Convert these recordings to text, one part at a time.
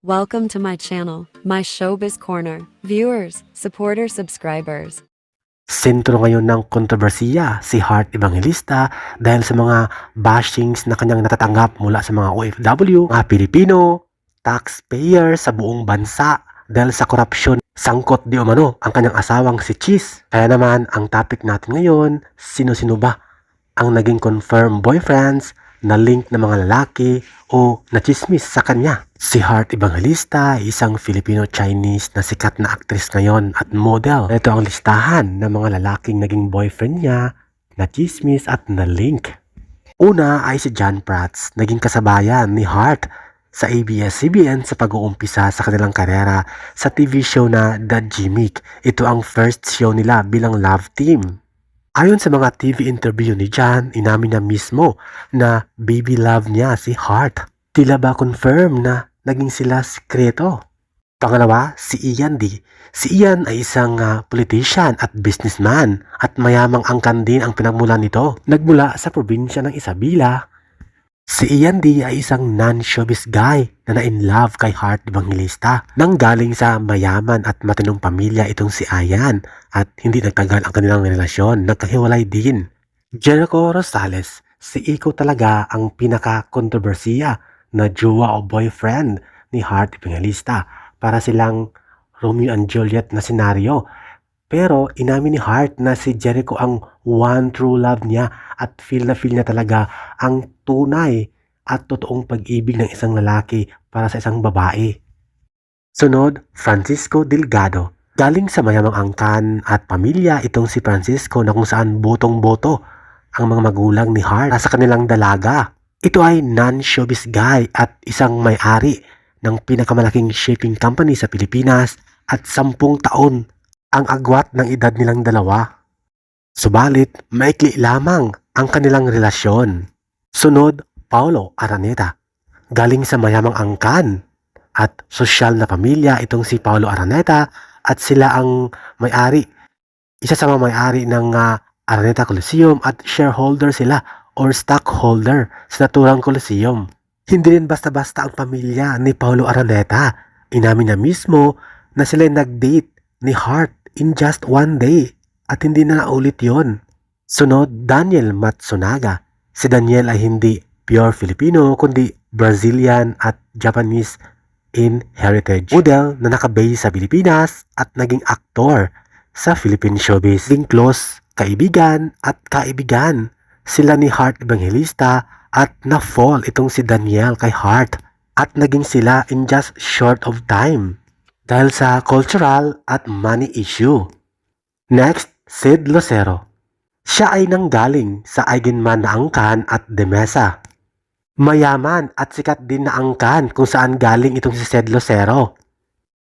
Welcome to my channel, my showbiz corner. Viewers, supporters, subscribers. Sentro ngayon ng kontrobersiya si Heart Evangelista dahil sa mga bashings na kanyang natatanggap mula sa mga OFW, mga Pilipino, taxpayer sa buong bansa dahil sa korupsyon sangkot di umano ang kanyang asawang si Cheese. Kaya naman ang topic natin ngayon, sino-sino ba ang naging confirmed boyfriends na link ng mga lalaki o nachismis sa kanya. Si Heart Evangelista, isang Filipino-Chinese na sikat na actress ngayon at model. Ito ang listahan ng mga lalaking naging boyfriend niya, nachismis at na-link. Una ay si John Prats, naging kasabayan ni Heart sa ABS-CBN sa pag-uumpisa sa kanilang karera sa TV show na The Gimmick. Ito ang first show nila bilang love team. Ayon sa mga TV interview ni John, inamin niya mismo na baby love niya si Heart. Tila ba confirm na naging sila sikreto? Pangalawa, si Ian D. Si Ian ay isang ah, politician at businessman at mayamang angkan din ang pinagmulan nito. Nagmula sa probinsya ng Isabela. Si Ian D ay isang non-showbiz guy na na-in-love kay Heart Evangelista. Nang galing sa mayaman at matinong pamilya itong si Ayan at hindi nagtagal ang kanilang relasyon, nagkahiwalay din. Jericho Rosales, si Iko talaga ang pinaka-kontrobersiya na jowa o boyfriend ni Heart Evangelista para silang Romeo and Juliet na senaryo. Pero inamin ni Heart na si Jericho ang one true love niya at feel na feel niya talaga ang tunay at totoong pag-ibig ng isang lalaki para sa isang babae. Sunod, Francisco Delgado. Galing sa mayamang angkan at pamilya itong si Francisco na kung saan botong-boto ang mga magulang ni Hart sa kanilang dalaga. Ito ay non-showbiz guy at isang may-ari ng pinakamalaking shipping company sa Pilipinas at sampung taon ang agwat ng edad nilang dalawa. Subalit, maikli lamang ang kanilang relasyon. Sunod, Paulo Araneta. Galing sa mayamang angkan at sosyal na pamilya itong si Paulo Araneta at sila ang may-ari. Isa sa mga may-ari ng ah, Araneta Coliseum at shareholder sila or stockholder sa naturang Coliseum. Hindi rin basta-basta ang pamilya ni Paulo Araneta. Inamin na mismo na sila nag-date ni Hart in just one day at hindi na naulit yon. Sunod, Daniel Matsunaga. Si Daniel ay hindi pure Filipino kundi Brazilian at Japanese in heritage. Model na nakabase sa Pilipinas at naging aktor sa Philippine showbiz. Naging close, kaibigan at kaibigan sila ni Heart Evangelista at na-fall itong si Daniel kay Heart at naging sila in just short of time dahil sa cultural at money issue. Next, Sid Lucero. Siya ay nanggaling sa Eigenman na angkan at Demesa. Mayaman at sikat din na angkan kung saan galing itong si Sid Lucero.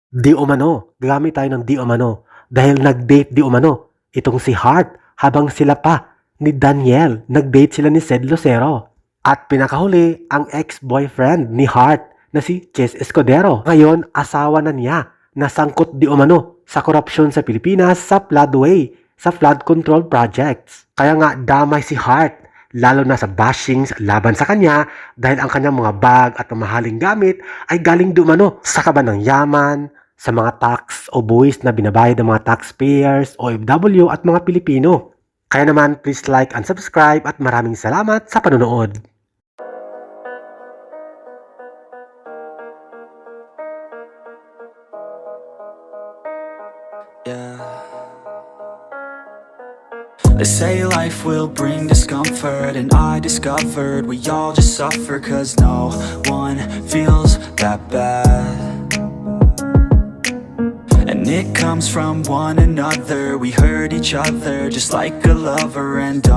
Di umano, gamit tayo ng di umano dahil nag-date di umano itong si Hart habang sila pa ni Daniel nag-date sila ni Sid Lucero. At pinakahuli ang ex-boyfriend ni Hart na si Chess Escudero. Ngayon, asawa na niya na sangkot di umano sa korupsyon sa Pilipinas sa floodway, sa flood control projects. Kaya nga damay si Hart lalo na sa bashings laban sa kanya dahil ang kanyang mga bag at mamahaling gamit ay galing dumano sa kaban ng yaman, sa mga tax o buwis na binabayad ng mga taxpayers, OFW at mga Pilipino. Kaya naman, please like and subscribe at maraming salamat sa panonood. Yeah. They say life will bring discomfort, and I discovered we all just suffer cause no one feels that bad. And it comes from one another, we hurt each other just like a lover, and